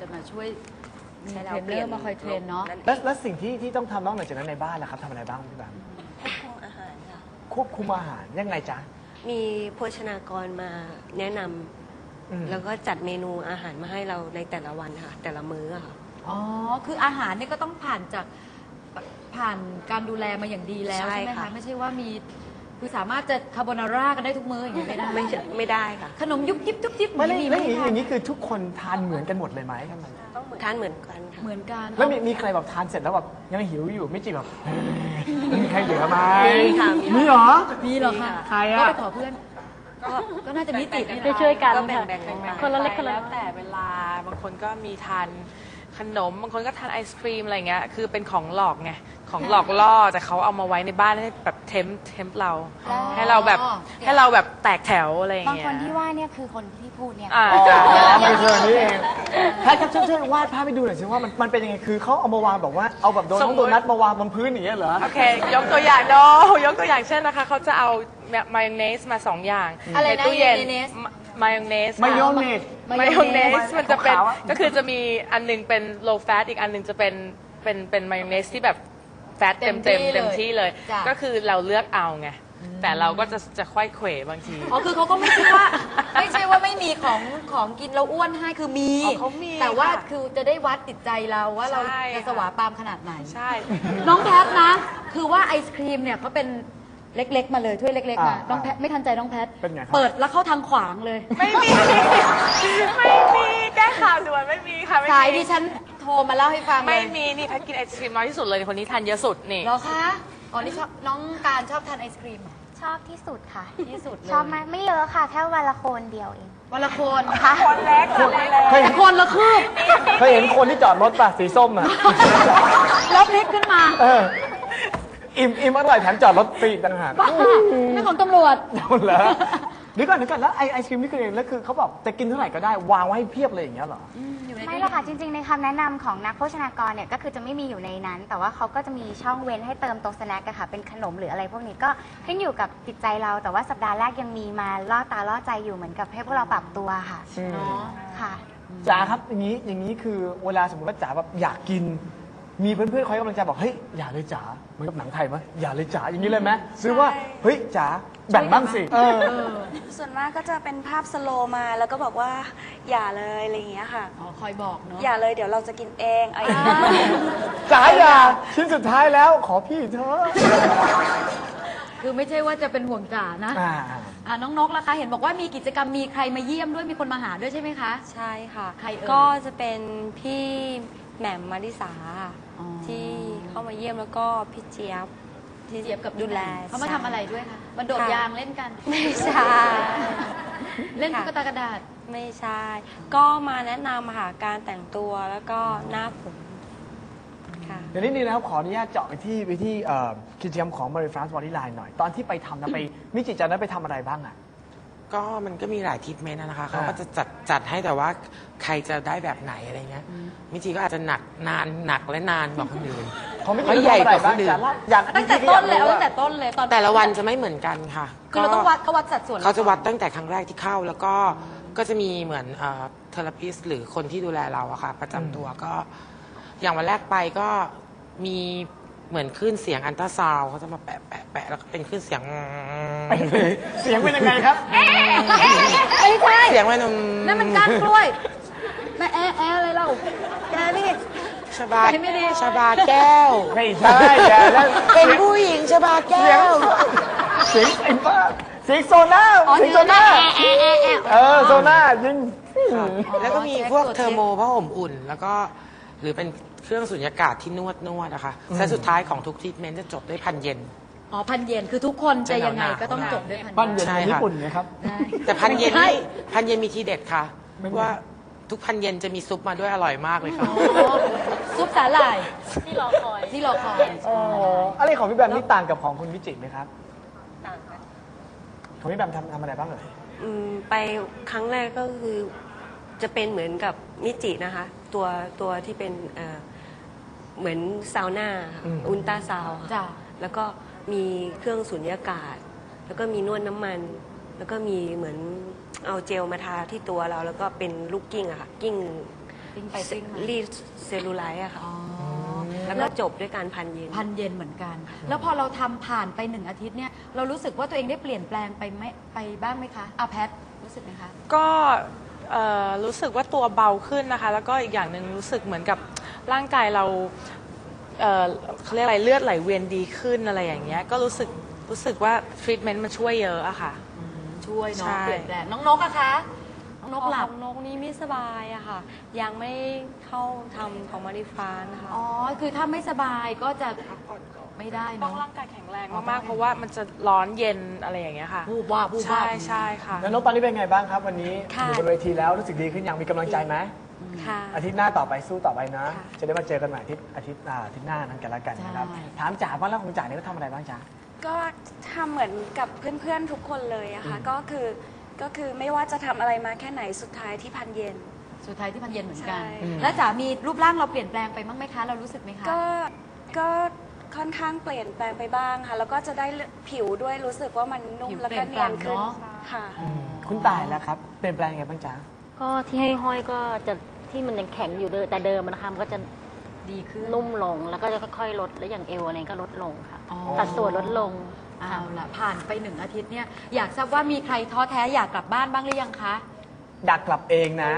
จะมาช่วยมีใช่เทเรารนเปเนลี่อยน ร์มาคอยเทรนเนาะนั่นเอแล้วงแล้วสิ่งที่ที่ต้องทำนอกเหนือจากนั้นในบ้านล่ะครับทำอะไรบ้างพี่แบมควบคุมอาหารค่ะ ควบคุมอาหารยังไงจ๊ะมีโภชนากรมาแนะนำอืมแล้วก็จัดเมนูอาหารมาให้เราในแต่ละวันค่ะ แต่ละมื้ออะค่ะ อ๋อ คืออาหารเนี่ยก็ต้องผ่านจากผ่านการดูแลมาอย่างดีแล้วใช่ใช่ไหมค่ะ คะ ไม่ใช่ว่ามี คือสามารถจะคาโบนาร่ากันได้ทุกมื้ออย่างนี้ไม่ได้ไม่ใช่ไม่ได้ค่ะ ขนมยุบยิบยุบยิบไม่แล้วมีแล้วอย่างให้นี้ทาอนย่างนี้คือทุกคนทานเหมือนกันหมดเลยไหมทำไมทานเหมือนกันค่ะเหมือนกัน แล้วมีมีใครแบบทานเสร็จแล้วแบบยังหิวอยู่ไม่จีแบบมีใครเหลือไหมมีค่ะมีมีเหรอมีเหรอคะใครอะก็ไปขอเพื่อนก็ก็น่าจะมีติดนี่แหละช่วยๆกันก็แบ่งค่ะแบ่งกันมาคนละเล็กคนละแล้วแต่เวลาบางคนก็มีทานขนมบางคนก็ทานไอศครีมอะไรเงี้ยคือเป็นของหลอกไง ของหลอกล่อแต่เขาเอามาไว้ในบ้านให้แบบเทมเทมเรา อ๋อ ให้เราแบบให้เราแบบแตกแถวอะไรอย่างบางเงี้ย คนที่ว่าเนี่ยคือคนที่พูดเนี่ย อ่า อ๋อไม่เคยนี่เองแพทย์ครับช่วยช่วยวาดภาพให้ดูหน่อยสิว่ามันมันเป็นยังไงคือเขาเอามาวางแบบว่าเอาแบบโดนสน้มอมุงติ โดนัทมาวางบนพื้นอย่างเงี้ยเหรอ โอเค ยกตัวอย่างโดยกตัวอย่างเช่นนะคะ เขาจะเอามายองเนสมาสองอย่างอะไรนะในตู้เย็น mayonnaise มายองเนส มายองเนส มายองเนส มันจะเป็นขาวๆอะ ก็คือจะมีอันหนึงเป็น low fat อีกอันหนึงจะเป็นเป็นเป็นมายองเนสที่แบบ แฟตเต็เต็มมที่เต็มเลยเต็มที่เลย จ้ะ ก็คือเราเลือกเอาไง แต่เราก็จะจะค่อยเขวบางที อ๋อคือเขาก็ไม่ใช่ว่า ไม่ใช่ว่าไม่มีของของกินแล้วอ้วนให้คือมี อ๋อเขามีแต่ว่าค่ะคือจะได้วัดติดใจเราว่าเราใช่จะค่ะ สวาปามขนาดไหน ใช่ น้องแพทนะ คือว่าไอศครีมเนี่ยเขาเป็นเล็กๆ มาเลยถ้วยเล็กๆมาอ่าน้องแพทไม่ทันใจน้องแพทเป็นไงครับเปิดแล้วเข้าทางขวางเลย ไม่มี ไม่มีแก้ข่าวด่วนไม่มีค่ะไม่มี สายดิฉันโท รมาเล่าให้ฟังเลยไม่มีนี่แพทกินไอศครีมน้อยที่สุดเลยคนนี้ทานเยอะสุดนี่เหรอคะอ๋อนี่ชอบน้องการชอบทานไอศครีมเหรอ ชอบที่สุดค่ะ ที่สุดเลยชอบมากไม่เยอะค่ะ แค่วันละโคนเดียวเอง วันละคนค่ะเคยแต่คนละคืบเคยเห็นคนที่จอดรถป่ะสีส้มอะแล้วพลิกขึ้นมา เออ อิ่มอิ่มอร่อยแถมจอดรถฟรีอีกต่างหากบ้านี่ของตำรวจเอาเหรอ เดี๋ยวก่อนเดี๋ยวก่อนแล้วไอไอศครีมนี่คือแล้วคือเขาบอกจะกินเท่าไหร่ก็ได้วางไว้ให้เพียบเลยอย่างเงี้ยเหรอไม่หรอกค่ะจริงๆ ในคำแนะนำของนักโภชนากรเนี่ยก็คือจะไม่มีอยู่ในนั้น แต่ว่าเขาก็จะมีช่องเว้นให้เติมตรงสแน็คอะค่ะ เป็นขนมหรืออะไรพวกนี้ก็ขึ้นอยู่กับจิตใจเรา แต่ว่าสัปดาห์แรกยังมีมาล่อตาล่อใจอยู่เหมือนกับให้พวกเราปรับตัวค่ะเนาะค่ะ จ๋าครับอย่างนี้อย่างนี้คือเวลาสมมติว่าจ๋าแบบอยากกิน มีเพื่อนๆคอยกำลังใจบอกเฮ้ยอย่าเลยจ๋าเหมือนกับหนังไทยไหมอย่าเลยจ๋าอย่างนี้เลยไหมซื้อว่าเฮ้ยจ๋า แบ่งบ้างสิเออ ส่วนมากก็จะเป็นภาพสโลว์มาแล้วก็บอกว่าอย่าเลยอะไรอย่างเงี้ยค่ะ อ๋อคอยบอกเนาะ อย่าเลยเดี๋ยวเราจะกินเองอะไรอย่างเงี้ยจ๋าอย่าชิ้นสุดท้ายแล้วขอพี่เถอะคือไม่ใช่ว่าจะเป็นห่วงจ๋านะอ่า อ่าน้องนกล่ะคะ เห็นบอกว่ามีกิจกรรมมีใครมาเยี่ยมด้วยมีคนมาหาด้วยใช่ไหมคะ ใช่ค่ะ ใครเอ่ยก็จะเป็นพี่แหม่มมาริสา อ๋อ ที่เข้ามาเยี่ยมแล้วก็พี่เจี๊ยบ ที่เจี๊ยบกับดูแลเขามาทำอะไรด้วยคะมาโดดค่ะยางเล่นกัน ไม่ใช่ เล่นค่ะตุ๊กตากระดาษ ไม่ใช่ ก็มาแนะนำค่ะการแต่งตัวแล้วก็หน้าผมค่ะ เดี๋ยวนิดนึงนะครับขออนุญาตเจาะไปที่ไปที่เอ่อกิจกรรมของ Marie France Body Line หน่อย ตอนที่ไปทำนะไปมิจิจันนั้นไปทำอะไรบ้างอะ ก็มันก็มีหลายทรีทเมนต์นะคะเขาอ่าก็จะจัดจัดให้แต่ว่าใครจะได้แบบไหนอะไรเงี้ยมิจิก็อาจจะหนักนานหนักและนานกว่าคนอื่น ของมิจิเขาใหญ่กว่าทำอะไรบ้างคนอื่นจ๋าอยากตั้งแต่ต้นเลยเอาตั้งแต่ต้นเลยตอนแต่ละวันจะไม่เหมือนกันค่ะคือเราต้องวัดเขาวัดสัดส่วนเขาจะวัดตั้งแต่ครั้งแรกที่เข้าแล้วก็ก็จะมีเหมือนเทอราพิสหรือคนที่ดูแลเราอะค่ะ ประจำตัวก็ อย่างวันแรกไปก็มีเหมือนคลื่นเสียงอันตราซาวด์เขาจะมาแปะแปะแปะแล้วก็เป็นคลื่นเสียงไปเลยเสียงเป็นยังไงครับ ไม่ใช่เสียงมัน นั่นมันก้านกล้วยแม่แอะแอะอะไรเราแกนี่ ชบาไม่ไม่ดีชบาแก้ว ไม่ใช่แกนั่นเป็นผู้หญิงชบาแก้เสียงวเสียงไอ้บ้าเสียงโซน่าอ๋อเสียงโซน่าแอะแอะแอะเออโซน่ายิงแล้วก็มีเช็คพวกตรวจเทอร์โมเช็คผ้าห่มอุ่น แล้วก็หรือเป็นเครื่องสุญญากาศที่นวดนวดนะคะและสุดท้ายของทุกทรีทเมนต์จะจบด้วยพันเย็นอ๋อพันเยนคือทุกคนจะยังไงก็ต้องจบด้วยพันบ้านเยเย็นใช่ของค่ะญี่ปุ่นไงครับได้แต่พันเย็นไม่ใช่นี่พันเย็นมีทีเด็ดค่ะไม่มีว่าทุกพันเย็นจะมีซุปมาด้วยอร่อยมากเลยค่ะอ๋อ ซุปสาหร่ายที่รอคอยที่รอคอยอ๋ออะไรของพี่แบมนี่ต่างกับของคุณวิจิตรไหมครับ ต่างกันของพี่แบมทำทำอะไรบ้างเอ่ยอืมไปครั้งแรกก็คือจะเป็นเหมือนกับมิจินะคะ ตัวตัวที่เป็นเอ่อเหมือนซาวน่าค่ะอุลตราซาวด์ค่ะ จ้ะ แล้วก็มีเครื่องสุญญากาศ แล้วก็มีนวดน้ำมัน แล้วก็มีเหมือนเอาเจลมาทาที่ตัวเรา แล้วก็เป็นลูกกิ้งอะค่ะ กิ้ง ปิ้งไปปิ้งมารีดเซลลูไลท์อะค่ะ อ๋อแล้วก็จบด้วยการพันเย็น พันเย็นเหมือนกัน แล้วพอเราทำผ่านไปหนึ่งอาทิตย์เนี่ยเรารู้สึกว่าตัวเองได้เปลี่ยนแปลงไปไหมไปบ้างไหมคะอาแพทรู้สึกไหมคะ ก็เอ่อรู้สึกว่าตัวเบาขึ้นนะคะ แล้วก็อีกอย่างหนึ่งรู้สึกเหมือนกับร่างกายเราเอ่อเขาเรียกอะไรเลือดไหลเวียนดีขึ้นอะไรอย่างเงี้ยก็รู้สึกรู้สึกว่าทรีทเมนต์มันช่วยเยอะอะค่ะ ช่วยเนาะใช่ เปลี่ยนแปลงน้องนกอะคะ น้องนกหลับของนกนี่ไม่สบายอะค่ะ ยังไม่เข้าทำของมาริฟานนะคะอ๋อ คือถ้าไม่สบายก็จะไม่ได้ต้องเนาะร่างกายแข็งแรงมากๆ เพราะว่ามันจะร้อนเย็นอะไรอย่างเงี้ยค่ะวูบว่าบวูบว่าใช่บใช่ค่ะ แล้วนกตอนนี้เป็นไงบ้างครับ วันนี้ค่ะอยู่บนเวทีแล้วรู้สึกดีขึ้นยังมีกำลังใจไหมค่ะ อาทิตย์หน้าต่อไปสู้ต่อไปนะ ค่ะ จะได้มาเจอกันใหม่อาทิตย์อาทิตย์อ่าอาทิตย์หน้านั้นกันแล้วกันนะครับถามจ๋าบ้างแล้วของจ๋าเนี่ยเขาทำอะไรบ้างจ๋า ก็ทำเหมือนกับเพื่อนๆทุกคนเลยอะค่ะ ก็คือ ก็คือไม่ว่าจะทำอะไรมาแค่ไหนสุดท้ายที่พันเย็น สุดท้ายที่พันเย็นเหมือนกัน ใช่ แล้วจ๋ามีรูปร่างเราเปลี่ยนแปลงไปบ้างไหมคะ เรารู้สึกไหมคะ ก็ก็ค่อนข้างเปลี่ยนแปลงไปบ้างค่ะ แล้วก็จะได้ผิวด้วยรู้สึกว่ามันนุ่ผิมวแล้วก็เนียนขึ้นเปลี่ยนแปลงเนอะ ค่ะ คุณตายแล้วครับ เปลี่ยนแปลงยังไงบ้างจ๋าก็ที่ให้ห้อยก็จะที่มันยังแข็งอยู่เดิมแต่เดิมมันนะคะมันก็จะดีขึ้น นุ่มลงแล้วก็จะค่อยๆลดแล้วอย่างเอวอะไรก็ลดลงค่ะอ๋อ สัดส่วนลดลง เอาล่ะผ่านไปหนึ่งอาทิตย์เนี่ยอยากทราบว่ามีใครท้อแท้อยากกลับบ้านบ้างหรือยังคะดักกลับเองนะ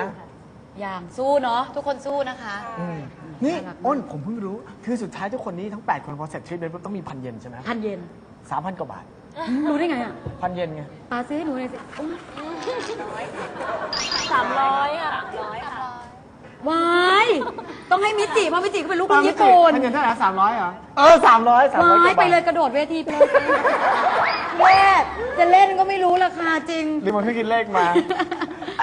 อย่างสู้เนาะทุกคนสู้นะคะ อืมนี่น่ารักมาก อ้นผมเพิ่งรู้ คือสุดท้ายทุกคนนี้ทั้ง 8 คนพอเสร็จทริปเมนต์ปุ๊บต้องมีพันเยนใช่ไหมพันเย็นสามพันกว่าบาทรู้ได้ไงอะพันเยนไง ปาซื้อให้หนูเลยสิอุ๊ยสามร้อยอะ วายต้องให้มิจิเพราะมิจิก็เป็นลูกคนญี่ปุ่นพันเยนเท่าไหร่สามร้อยเหรอ เออสามร้อยสามร้อยวายไปเลยกระโดดเวทีไปเลยแม่จะเล่นก็ไม่รู้ราคาจริงรีโมทเครื่องคิดเลขมา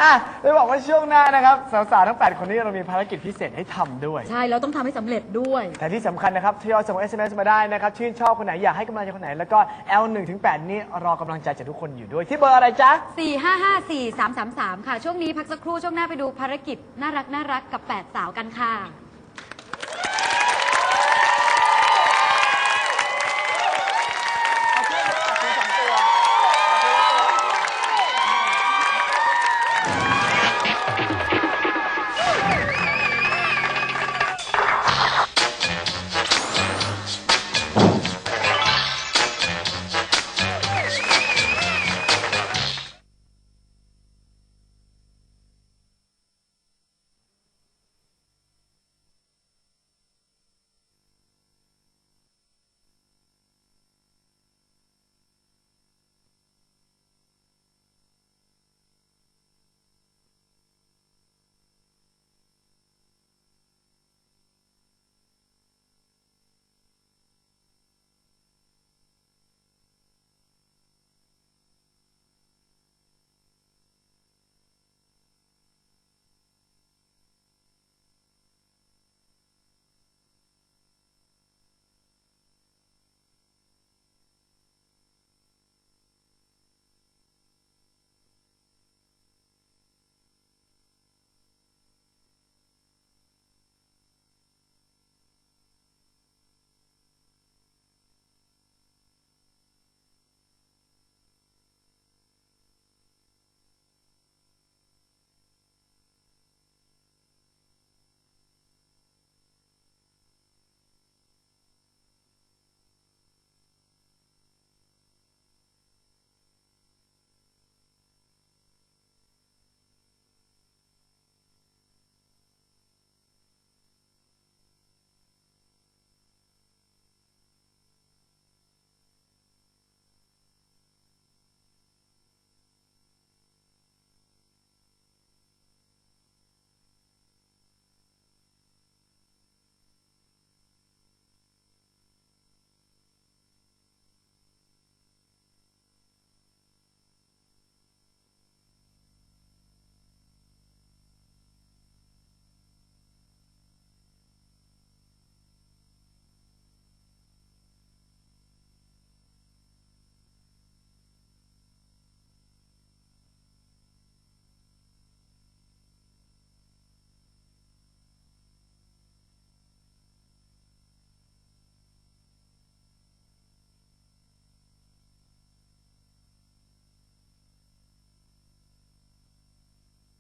อะเลยบอกว่าช่วงหน้านะครับสาวๆทั้ง 8 คนนี้เรามีภารกิจพิเศษให้ทำด้วย ใช่แล้วต้องทำให้สำเร็จด้วย แต่ที่สำคัญนะครับทยอยส่ง SMS มาได้นะครับ ชื่นชอบคนไหน อยากให้กำลังใจคนไหน แล้วก็ L1 ถึง 8 นี่รอกำลังใจจากทุกคนอยู่ด้วย ที่เบอร์อะไรจ๊ะ 4554333 ค่ะ ช่วงนี้พักสักครู่ช่วงหน้าไปดูภารกิจน่ารักน่ารักกับ 8 สาวกันค่ะ